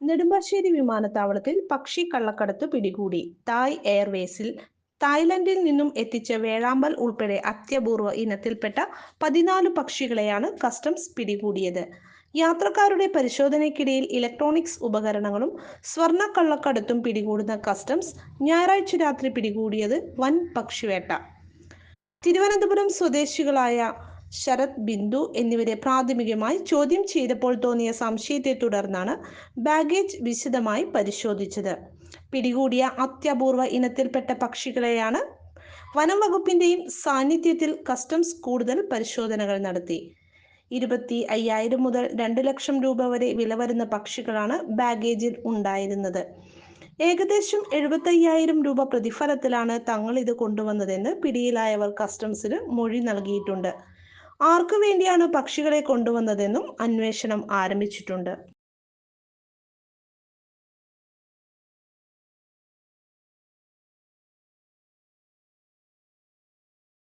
നെടുമ്പാശ്ശേരി വിമാനത്താവളത്തിൽ പക്ഷി കള്ളക്കടത്ത് പിടികൂടി. തായ് എയർവേസിൽ തായ്ലൻഡിൽ നിന്നും എത്തിച്ച വേഴാമ്പൽ ഉൾപ്പെടെ അത്യപൂർവ ഇനത്തിൽപ്പെട്ട പതിനാല് പക്ഷികളെയാണ് കസ്റ്റംസ് പിടികൂടിയത്. യാത്രക്കാരുടെ പരിശോധനയ്ക്കിടയിൽ ഇലക്ട്രോണിക്സ് ഉപകരണങ്ങളും സ്വർണ കള്ളക്കടത്തും പിടികൂടുന്ന കസ്റ്റംസ് ഞായറാഴ്ച രാത്രി പിടികൂടിയത് വൻ പക്ഷിവേട്ട. തിരുവനന്തപുരം സ്വദേശികളായ ശരത് ബിന്ദു എന്നിവരെ പ്രാഥമികമായി ചോദ്യം ചെയ്തപ്പോൾ തോന്നിയ സംശയത്തെ തുടർന്നാണ് ബാഗേജ് വിശദമായി പരിശോധിച്ചത്. പിടികൂടിയ അത്യപൂർവ ഇനത്തിൽപ്പെട്ട പക്ഷികളെയാണ് വനം വകുപ്പിന്റെയും സാന്നിധ്യത്തിൽ കസ്റ്റംസ് കൂടുതൽ പരിശോധനകൾ നടത്തി. ഇരുപത്തി അയ്യായിരം മുതൽ രണ്ട് ലക്ഷം രൂപ വരെ വില വരുന്ന പക്ഷികളാണ് ബാഗേജിൽ ഉണ്ടായിരുന്നത്. ഏകദേശം എഴുപത്തി അയ്യായിരം രൂപ പ്രതിഫലത്തിലാണ് തങ്ങൾ ഇത് കൊണ്ടുവന്നതെന്ന് പിടിയിലായവർ കസ്റ്റംസിന് മൊഴി നൽകിയിട്ടുണ്ട്. ആർക്കു വേണ്ടിയാണ് പക്ഷികളെ കൊണ്ടുവന്നതെന്നും അന്വേഷണം ആരംഭിച്ചിട്ടുണ്ട്